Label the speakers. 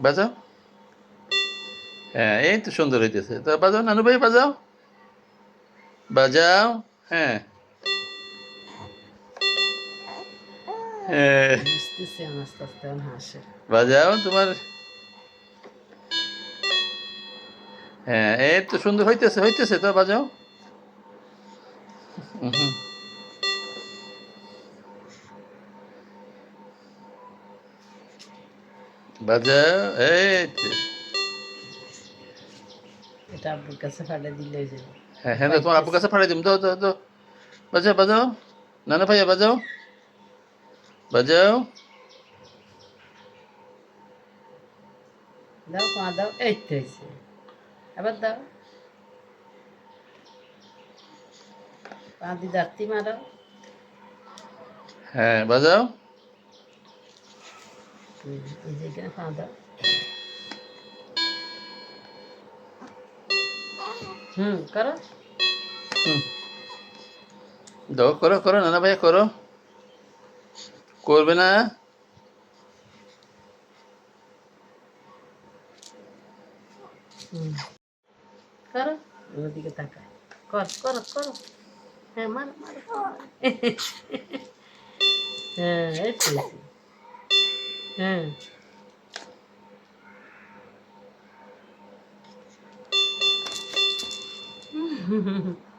Speaker 1: বাজাও? হ্যাঁ এই তো সুন্দর হইতেছে। তো বাজাও নানু ভাই বাজাও? বাজাও? হ্যাঁ। হ্যাঁ। বাজাও তোমার? হ্যাঁ এই তো সুন্দর হইতেছে হইতেছে তো বাজাও? হুম। বাজাও এই।
Speaker 2: এটা আব্বুর কাছে ফাটে দিলে যাবে।
Speaker 1: হ্যাঁ হ্যাঁ তোমার কাছে দিম। দাও দাও দাও। বাজাও বাজাও। নানা ভাইয়া বাজাও। বাজাও।
Speaker 2: দাও পা দাও। এই তো হয়েছে। আবার দাও। পা দি দাঁতি মারো
Speaker 1: হ্যাঁ বাজাও।
Speaker 2: এই যে এখানে পা দাও হুম করো
Speaker 1: হুম। দাও করো করো নানা ভাইয়া করো করবে না
Speaker 2: হুম করো ওদিকে তাকায় কর করো করো হ্যাঁ মারো মারো হ্যাঁ এই তো হয়েছে। হ্যাঁ